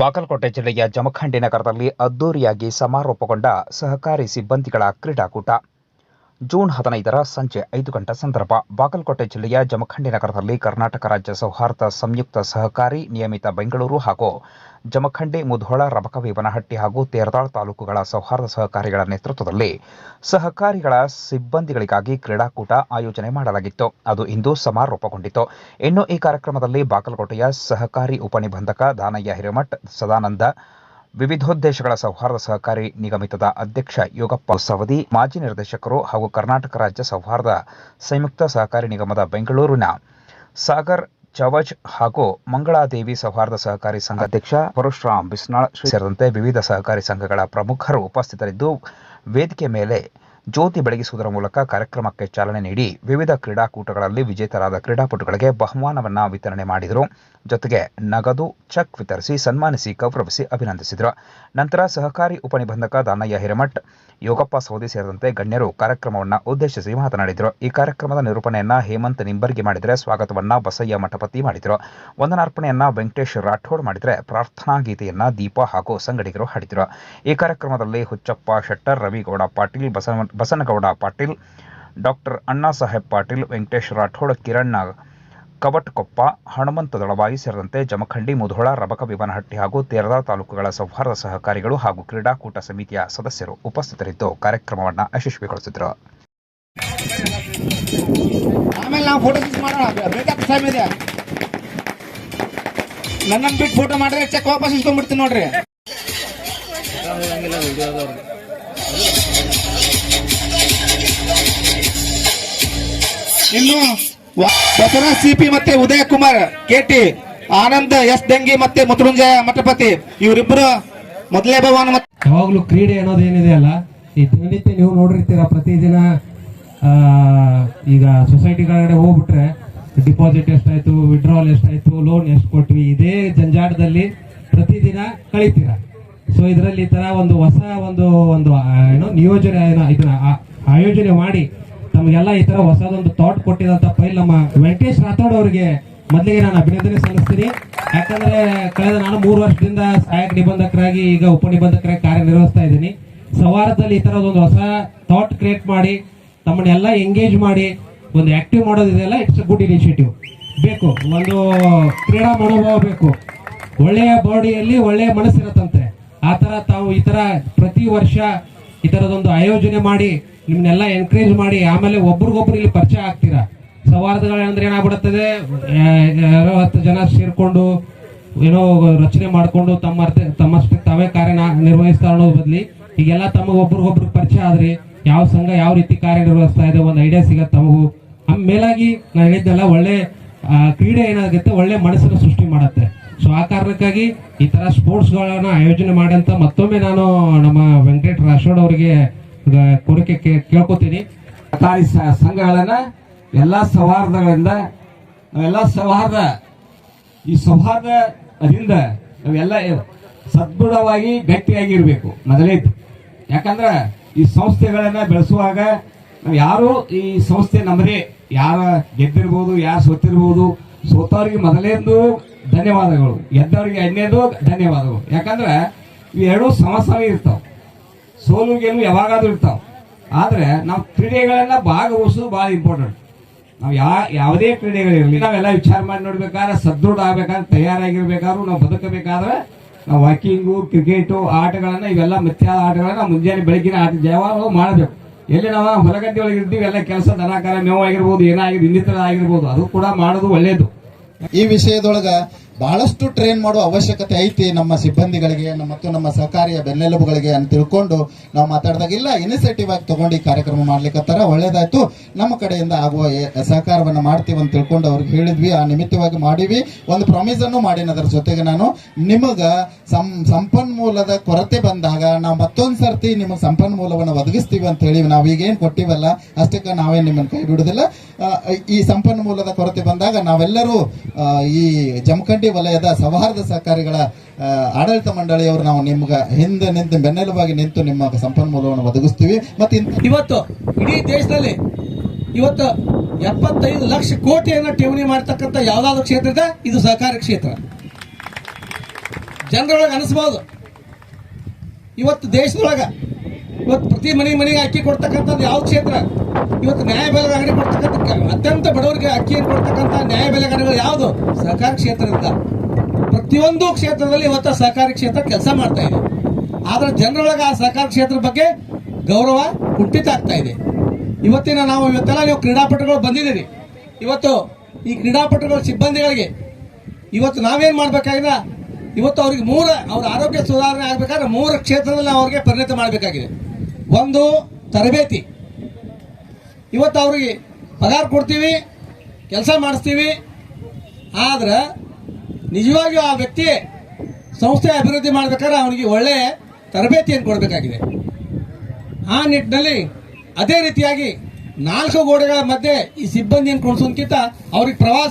ಬಾಗಲಕೋಟೆ ಜಿಲ್ಲೆಯ ಜಮಖಂಡಿ ನಗರದಲ್ಲಿ ಅದ್ದೂರಿಯಾಗಿ ಸಮಾರೋಪಗೊಂಡ ಸಹಕಾರಿ ಸಿಬ್ಬಂದಿಗಳ ಕ್ರೀಡಾಕೂಟ. ಜೂನ್ ಹದಿನೈದರ ಸಂಜೆ ಐದು ಗಂಟೆ ಸಂದರ್ಭ. ಬಾಗಲಕೋಟೆ ಜಿಲ್ಲೆಯ ಜಮಖಂಡಿ ನಗರದಲ್ಲಿ ಕರ್ನಾಟಕ ರಾಜ್ಯ ಸೌಹಾರ್ದ ಸಂಯುಕ್ತ ಸಹಕಾರಿ ನಿಯಮಿತ ಬೆಂಗಳೂರು ಹಾಗೂ ಜಮಖಂಡಿ ಮುಧೋಳ ರಬಕವೇವನಹಟ್ಟಿ ಹಾಗೂ ತೇರದಾಳ್ ತಾಲೂಕುಗಳ ಸೌಹಾರ್ದ ಸಹಕಾರಿಗಳ ನೇತೃತ್ವದಲ್ಲಿ ಸಹಕಾರಿಗಳ ಸಿಬ್ಬಂದಿಗಳಿಗಾಗಿ ಕ್ರೀಡಾಕೂಟ ಆಯೋಜನೆ ಮಾಡಲಾಗಿತ್ತು. ಅದು ಇಂದು ಸಮಾರೋಪಗೊಂಡಿತು. ಇನ್ನು ಈ ಕಾರ್ಯಕ್ರಮದಲ್ಲಿ ಬಾಗಲಕೋಟೆಯ ಸಹಕಾರಿ ಉಪನಿಬಂಧಕ ದಾನಯ್ಯ ಹಿರೇಮಠ್, ಸದಾನಂದ ವಿವಿಧೋದ್ದೇಶಗಳ ಸೌಹಾರ್ದ ಸಹಕಾರಿ ನಿಗಮಿತದ ಅಧ್ಯಕ್ಷ ಯೋಗಪ್ಪ ಸವದಿ ಮಾಜಿ ನಿರ್ದೇಶಕರು ಹಾಗೂ ಕರ್ನಾಟಕ ರಾಜ್ಯ ಸೌಹಾರ್ದ ಸಂಯುಕ್ತ ಸಹಕಾರಿ ನಿಗಮದ ಬೆಂಗಳೂರಿನ ಸಾಗರ್ ಚವಜ್ ಹಾಗೂ ಮಂಗಳಾದೇವಿ ಸೌಹಾರ್ದ ಸಹಕಾರಿ ಸಂಘ ಅಧ್ಯಕ್ಷ ಪರಶುರಾಮ್ ಬಿಸ್ನಾಳ್ ಸೇರಿದಂತೆ ವಿವಿಧ ಸಹಕಾರಿ ಸಂಘಗಳ ಪ್ರಮುಖರು ಉಪಸ್ಥಿತರಿದ್ದು, ವೇದಿಕೆ ಮೇಲೆ ಜ್ಯೋತಿ ಬೆಳಗಿಸುವುದರ ಮೂಲಕ ಕಾರ್ಯಕ್ರಮಕ್ಕೆ ಚಾಲನೆ ನೀಡಿ ವಿವಿಧ ಕ್ರೀಡಾಕೂಟಗಳಲ್ಲಿ ವಿಜೇತರಾದ ಕ್ರೀಡಾಪಟುಗಳಿಗೆ ಬಹುಮಾನವನ್ನ ವಿತರಣೆ ಮಾಡಿದರು. ಜೊತೆಗೆ ನಗದು ಚೆಕ್ ವಿತರಿಸಿ ಸನ್ಮಾನಿಸಿ ಗೌರವಿಸಿ ಅಭಿನಂದಿಸಿದರು. ನಂತರ ಸಹಕಾರಿ ಉಪನಿಬಂಧಕ ದಾನಯ್ಯ ಹಿರೇಮಠ್, ಯೋಗಪ್ಪ ಸೌದಿ ಸೇರಿದಂತೆ ಗಣ್ಯರು ಕಾರ್ಯಕ್ರಮವನ್ನು ಉದ್ದೇಶಿಸಿ ಮಾತನಾಡಿದರು. ಈ ಕಾರ್ಯಕ್ರಮದ ನಿರೂಪಣೆಯನ್ನು ಹೇಮಂತ್ ನಿಂಬರ್ಗಿ ಮಾಡಿದರೆ ಸ್ವಾಗತವನ್ನ ಬಸಯ್ಯ ಮಠಪತಿ ಮಾಡಿದರು. ವಂದನಾರ್ಪಣೆಯನ್ನು ವೆಂಕಟೇಶ್ ರಾಠೋಡ್ ಮಾಡಿದರೆ ಪ್ರಾರ್ಥನಾ ಗೀತೆಯನ್ನ ದೀಪ ಹಾಗೂ ಸಂಗಡಿಗರು ಹಾಡಿದರು. ಈ ಕಾರ್ಯಕ್ರಮದಲ್ಲಿ ಹುಚ್ಚಪ್ಪ ಶೆಟ್ಟರ್, ರವಿಗೌಡ ಪಾಟೀಲ್ ಬಸವ ಬಸನಗೌಡ ಪಾಟೀಲ್, ಡಾಕ್ಟರ್ ಅಣ್ಣಾ ಸಾಹೇಬ್ ಪಾಟೀಲ್, ವೆಂಕಟೇಶ್ ರಾಠೋಡ್ ಕಿರಣ್ ಕವಟ್ಕೊಪ್ಪ, ಹನುಮಂತ ದಳವಾಯಿ ಸೇರಿದಂತೆ ಜಮಖಂಡಿ, ಮುಧೋಳ, ರಬಕ ವಿವನಹಟ್ಟಿ ಹಾಗೂ ತೇರದ ತಾಲೂಕುಗಳ ಸೌಹಾರ್ದ ಸಹಕಾರಿಗಳು ಹಾಗೂ ಕ್ರೀಡಾಕೂಟ ಸಮಿತಿಯ ಸದಸ್ಯರು ಉಪಸ್ಥಿತರಿದ್ದು ಕಾರ್ಯಕ್ರಮವನ್ನು ಯಶಸ್ವಿಗೊಳಿಸಿದರು. ಫೋಟೋ ಮಾಡಿದ್ರೆ ಚೆಕ್ ವಾಪಸ್ ನೋಡ್ರಿ. ಇನ್ನು ಬಸವರಾಜ್ ಸಿಪಿ ಮತ್ತೆ ಉದಯ ಕುಮಾರ್ ಕೆಟಿ ಆನಂದ್, ಎಸ್ ದಂಗಿ ಮತ್ತೆ ಮೃತ್ಯುಂಜಯ ಮಠಪತಿ ಇವರಿಬ್ಬರು ಮೊದಲೇ ಭಗವಾನ್ ಯಾವಾಗಲೂ ಕ್ರೀಡೆ ಅನ್ನೋದೇನಿದೆ ಅಲ್ಲ, ಈ ದಿನನಿತ್ಯ ನೀವು ನೋಡಿರ್ತೀರ ಪ್ರತಿದಿನ ಈಗ ಸೊಸೈಟಿಗಳಗಡೆ ಹೋಗ್ಬಿಟ್ರೆ ಡಿಪಾಸಿಟ್ ಎಷ್ಟಾಯ್ತು ವಿಡ್ರಾವಲ್ ಎಷ್ಟಾಯ್ತು ಲೋನ್ ಎಷ್ಟು ಕೊಟ್ವಿ, ಇದೇ ಜಂಜಾಟದಲ್ಲಿ ಪ್ರತಿದಿನ ಕಳಿತೀರ? ಸೊ ಇದರಲ್ಲಿ ಈ ತರ ಒಂದು ಹೊಸ ಒಂದು ಒಂದು ಏನು ನಿಯೋಜನೆ ಇದನ್ನ ಆಯೋಜನೆ ಮಾಡಿ ತಮಗೆಲ್ಲ ಈ ತರ ಹೊಸದೊಂದು ಥಾಟ್ ಕೊಟ್ಟಿದಂತ ಫೈಲ್ ನಮ್ಮ ವೆಂಕಟೇಶ್ ರಾಥೋಡ್ ಅವರಿಗೆ ಮೊದಲಿಗೆ ನಾನು ಅಭಿನಂದನೆ ಸಲ್ಲಿಸ್ತೀನಿ. ಯಾಕಂದ್ರೆ ಕಳೆದ ನಾನು ಮೂರು ವರ್ಷದಿಂದ ಸಹಾಯಕ ನಿಬಂಧಕರಾಗಿ ಈಗ ಉಪ ನಿಬಂಧಕರಾಗಿ ಕಾರ್ಯನಿರ್ವಹಿಸ್ತಾ ಇದ್ದೀನಿ. ಸವಾರದಲ್ಲಿ ಈ ತರದೊಂದು ಹೊಸ ಥಾಟ್ ಕ್ರಿಯೇಟ್ ಮಾಡಿ ತಮ್ಮನ್ನೆಲ್ಲ ಎಂಗೇಜ್ ಮಾಡಿ, ಒಂದು ಆಕ್ಟಿವ್ ಮಾಡೋದಿದೆಯಲ್ಲ ಇಟ್ಸ್ ಗುಡ್ ಇನಿಷಿಯೇಟಿವ್ ಬೇಕು, ಒಂದು ಕ್ರೀಡಾ ಮನೋಭಾವ ಬೇಕು. ಒಳ್ಳೆಯ ಬಾಡಿಯಲ್ಲಿ ಒಳ್ಳೆಯ ಮನಸ್ಸಿರತ್ತಂತೆ. ಆ ಥರ ತಾವು ಈ ತರ ಪ್ರತಿ ವರ್ಷ ಈ ತರದೊಂದು ಆಯೋಜನೆ ಮಾಡಿ, ನಿಮ್ನೆಲ್ಲ ಎನ್ಕರೇಜ್ ಮಾಡಿ, ಆಮೇಲೆ ಒಬ್ರಿಗೊಬ್ರು ಇಲ್ಲಿ ಪರಿಚಯ ಆಗ್ತೀರಾ? ಸೌಹಾರ್ದಗಳಂದ್ರೆ ಏನಾಗ್ಬಿಡುತ್ತದೆ? ಅರವತ್ತು ಜನ ಸೇರ್ಕೊಂಡು ಏನೋ ರಚನೆ ಮಾಡಿಕೊಂಡು ತಮ್ಮ ಅರ್ಥ ತಮ್ಮಷ್ಟಕ್ಕೆ ತಾವೇ ಕಾರ್ಯ ನಿರ್ವಹಿಸ್ತಾ ಅನ್ನೋದು ಬದ್ಲಿ, ಈಗೆಲ್ಲ ತಮಗೆ ಒಬ್ರಿಗೊಬ್ರು ಪರಿಚಯ ಆದ್ರಿ ಯಾವ ಸಂಘ ಯಾವ ರೀತಿ ಕಾರ್ಯನಿರ್ವಹಿಸ್ತಾ ಇದೆ, ಒಂದು ಐಡಿಯಾ ಸಿಗತ್ತೆ ತಮಗೂ. ಆಮೇಲಾಗಿ ಮೇಲಾಗಿ ನಾನು ಹೇಳಿದ್ದೆಲ್ಲ ಒಳ್ಳೆ ಕ್ರೀಡೆ ಏನಾಗುತ್ತೆ, ಒಳ್ಳೆ ಮನಸ್ಸನ್ನು ಸೃಷ್ಟಿ ಮಾಡುತ್ತೆ. ಸೊ ಆ ಕಾರಣಕ್ಕಾಗಿ ಈ ತರ ಸ್ಪೋರ್ಟ್ಸ್ ಗಳನ್ನ ಆಯೋಜನೆ ಮಾಡಂತ ಮತ್ತೊಮ್ಮೆ ನಾನು ನಮ್ಮ ವೆಂಕಟೇಶ್ ರಾಶೋಡ್ ಅವರಿಗೆ ಕೋರಿಕೆ ಕೇಳ್ಕೊತೀನಿ. ಸಹಕಾರಿ ಸಂಘಗಳನ್ನ ಎಲ್ಲ ಸೌಹಾರ್ದಗಳಿಂದ ನಾವೆಲ್ಲ ಸೌಹಾರ್ದ, ಈ ಸೌಹಾರ್ದದಿಂದ ನಾವೆಲ್ಲ ಸದೃಢವಾಗಿ ಗಟ್ಟಿಯಾಗಿರ್ಬೇಕು. ಮೊದಲೇದು ಯಾಕಂದ್ರೆ ಈ ಸಂಸ್ಥೆಗಳನ್ನ ಬೆಳೆಸುವಾಗ ನಾವು ಯಾರು ಈ ಸಂಸ್ಥೆ ನಮ್ಮದೇ ಯಾರ ಗೆದ್ದಿರ್ಬೋದು, ಯಾರು ಸೋತಿರ್ಬೋದು, ಸೋತವ್ರಿಗೆ ಮೊದಲೇದು ಧನ್ಯವಾದಗಳು. ಎದ್ದವರಿಗೆ ಎರಡನೇದು ಧನ್ಯವಾದಗಳು. ಯಾಕಂದ್ರೆ ಇವೆರಡೂ ಸಮಸ್ಯೆ ಇರ್ತಾವೆ. ಸೋಲು ಗೆಲುವು ಯಾವಾಗಾದ್ರೂ ಇರ್ತಾವ. ಆದ್ರೆ ನಾವು ಕ್ರೀಡೆಗಳನ್ನ ಭಾಗವಹಿಸೋದು ಬಹಳ ಇಂಪಾರ್ಟೆಂಟ್ ನಾವು ಯಾ, ಯಾವುದೇ ಕ್ರೀಡೆಗಳಿರಲಿ ನಾವೆಲ್ಲ ವಿಚಾರ ಮಾಡಿ ನೋಡ್ಬೇಕಾದ್ರೆ ಸದೃಢ ಆಗ್ಬೇಕಾದ್ರೆ ತಯಾರಾಗಿರ್ಬೇಕಾದ್ರೂ, ನಾವು ಬದುಕಬೇಕಾದ್ರೆ ನಾವು ವಾಕಿಂಗು, ಕ್ರಿಕೆಟು, ಆಟಗಳನ್ನ, ಇವೆಲ್ಲ ಮಿಥ್ಯಾದ ಆಟಗಳನ್ನ ಮುಂಜಾನೆ ಬೆಳಗಿನ ಆಟ ಯಾವಾಗ ಮಾಡಬೇಕು. ಎಲ್ಲಿ ನಾವು ಹೊಲಗದ್ದೆ ಒಳಗೆ ಇರ್ತೀವಿ, ಎಲ್ಲ ಕೆಲಸ ದನಕಾರ ಮೇವು ಆಗಿರ್ಬೋದು, ಏನಾಗಿರ್ಬೋದು ಇನ್ನಿತರ ಆಗಿರ್ಬೋದು, ಅದು ಕೂಡ ಮಾಡೋದು ಒಳ್ಳೇದು. ಈ ವಿಷಯದೊಳಗ ಬಹಳಷ್ಟು ಟ್ರೈನ್ ಮಾಡುವ ಅವಶ್ಯಕತೆ ಐತಿ ನಮ್ಮ ಸಿಬ್ಬಂದಿಗಳಿಗೆ, ಮತ್ತು ನಮ್ಮ ಸಹಕಾರಿಯ ಬೆನ್ನೆಲುಬುಗಳಿಗೆ ಅಂತ ತಿಳ್ಕೊಂಡು ನಾವು ಮಾತಾಡಿದಾಗ, ಇಲ್ಲ ಇನಿಷಿಯೇಟಿವ್ ಆಗಿ ತಗೊಂಡು ಈ ಕಾರ್ಯಕ್ರಮ ಮಾಡ್ಲಿಕ್ಕತ್ತಾರ ಒಳ್ಳೇದಾಯ್ತು. ನಮ್ಮ ಕಡೆಯಿಂದ ಆಗುವ ಸಹಕಾರವನ್ನ ಮಾಡ್ತೀವಿ ಅಂತ ತಿಳ್ಕೊಂಡು ಅವ್ರಿಗೆ ಹೇಳಿದ್ವಿ. ಆ ನಿಮಿತ್ತವಾಗಿ ಮಾಡಿವಿ. ಒಂದು ಪ್ರಾಮಿಸ್ ಅನ್ನು ಮಾಡಿನ ಅದರ ಜೊತೆಗೆ ನಾನು. ನಿಮಗೆ ಸಂಪನ್ಮೂಲದ ಕೊರತೆ ಬಂದಾಗ ನಾವು ಮತ್ತೊಂದು ಸರ್ತಿ ನಿಮಗೆ ಸಂಪನ್ಮೂಲವನ್ನು ಒದಗಿಸ್ತೀವಿ ಅಂತ ಹೇಳಿ ನಾವು ಈಗೇನು ಕೊಟ್ಟಿವಲ್ಲ, ಅಷ್ಟಕ್ಕೆ ನಾವೇನು ನಿಮ್ಮನ್ನು ಕೈ ಬಿಡುವುದಿಲ್ಲ ಈ ಸಂಪನ್ಮೂಲದ ಕೊರತೆ ಬಂದಾಗ ನಾವೆಲ್ಲರೂ ಈ ಜಮಖಂಡಿ ವಲಯದ ಸೌಹಾರ್ದ ಸಹಕಾರಿಗಳ ಆಡಳಿತ ಮಂಡಳಿಯವರು ನಾವು ನಿಮ್ಗೆ ಹಿಂದೆ ನಿಂತು ಬೆನ್ನೆಲುಬಾಗಿ ನಿಂತು ನಿಮ್ಮ ಸಂಪನ್ಮೂಲವನ್ನು ಒದಗಿಸ್ತೀವಿ. ಮತ್ತೆ ಇವತ್ತು ಇಡೀ ದೇಶದಲ್ಲಿ ಇವತ್ತು ಎಪ್ಪತ್ತೈದು ಲಕ್ಷ ಕೋಟಿಯನ್ನ ಠೇವಣಿ ಮಾಡ್ತಕ್ಕಂಥ ಯಾವ್ದಾದ್ರು ಕ್ಷೇತ್ರ ಇದೆ? ಇದು ಸಹಕಾರಿ ಕ್ಷೇತ್ರ. ಜನರೊಳಗೆ ಅನಿಸ್ಬೋದು. ಇವತ್ತು ದೇಶದೊಳಗ ಇವತ್ತು ಪ್ರತಿ ಮನೆ ಮನೆಗೆ ಅಕ್ಕಿ ಕೊಡ್ತಕ್ಕಂಥದ್ದು ಯಾವ ಕ್ಷೇತ್ರ? ಇವತ್ತು ನ್ಯಾಯಬೆಲೆ ಅಂಗಡಿ ಕೊಡ್ತಕ್ಕಂಥ ಅತ್ಯಂತ ಬಡವರಿಗೆ ಅಕ್ಕಿಯನ್ನು ಕೊಡ್ತಕ್ಕಂಥ ನ್ಯಾಯಬೆಲೆ ಅಂಗಡಿಗಳು ಯಾವುದು ಸಹಕಾರಿ ಕ್ಷೇತ್ರದಿಂದ ಪ್ರತಿಯೊಂದು ಕ್ಷೇತ್ರದಲ್ಲಿ ಇವತ್ತು ಸಹಕಾರಿ ಕ್ಷೇತ್ರ ಕೆಲಸ ಮಾಡ್ತಾ ಇದೆ. ಆದ್ರೆ ಜನರೊಳಗೆ ಆ ಸಹಕಾರ ಕ್ಷೇತ್ರ ಬಗ್ಗೆ ಗೌರವ ಕುಂಠಿತ ಆಗ್ತಾ ಇದೆ. ಇವತ್ತಿನ ನಾವು ಇವತ್ತೆಲ್ಲ ನೀವು ಕ್ರೀಡಾಪಟುಗಳು ಬಂದಿದ್ದೀರಿ. ಇವತ್ತು ಈ ಕ್ರೀಡಾಪಟುಗಳ ಸಿಬ್ಬಂದಿಗಳಿಗೆ ಇವತ್ತು ನಾವೇನು ಮಾಡಬೇಕಾಗಿದೆ ಇವತ್ತು ಅವ್ರಿಗೆ ಮೂರ ಅವ್ರ ಆರೋಗ್ಯ ಸುಧಾರಣೆ ಆಗ್ಬೇಕಾದ್ರೆ ಮೂರು ಕ್ಷೇತ್ರದಲ್ಲಿ ನಾವು ಅವ್ರಿಗೆ ಪರಿಣತ ಮಾಡಬೇಕಾಗಿದೆ. ಒಂದು ತರಬೇತಿ. ಇವತ್ತು ಅವ್ರಿಗೆ ಪಗಾರ ಕೊಡ್ತೀವಿ, ಕೆಲಸ ಮಾಡಿಸ್ತೀವಿ ಆದ್ರೆ ನಿಜವಾಗಿಯೂ ಆ ವ್ಯಕ್ತಿ ಸಂಸ್ಥೆ ಅಭಿವೃದ್ಧಿ ಮಾಡ್ಬೇಕಾದ್ರೆ ಅವನಿಗೆ ಒಳ್ಳೆ ತರಬೇತಿಯನ್ನು ಕೊಡಬೇಕಾಗಿದೆ. ಆ ನಿಟ್ಟಿನಲ್ಲಿ ಅದೇ ರೀತಿಯಾಗಿ ನಾಲ್ಕು ಗೋಡೆಗಳ ಮಧ್ಯೆ ಈ ಸಿಬ್ಬಂದಿಯನ್ನು ಕೊಡಿಸೋದಕ್ಕಿಂತ ಅವ್ರಿಗೆ ಪ್ರವಾಸ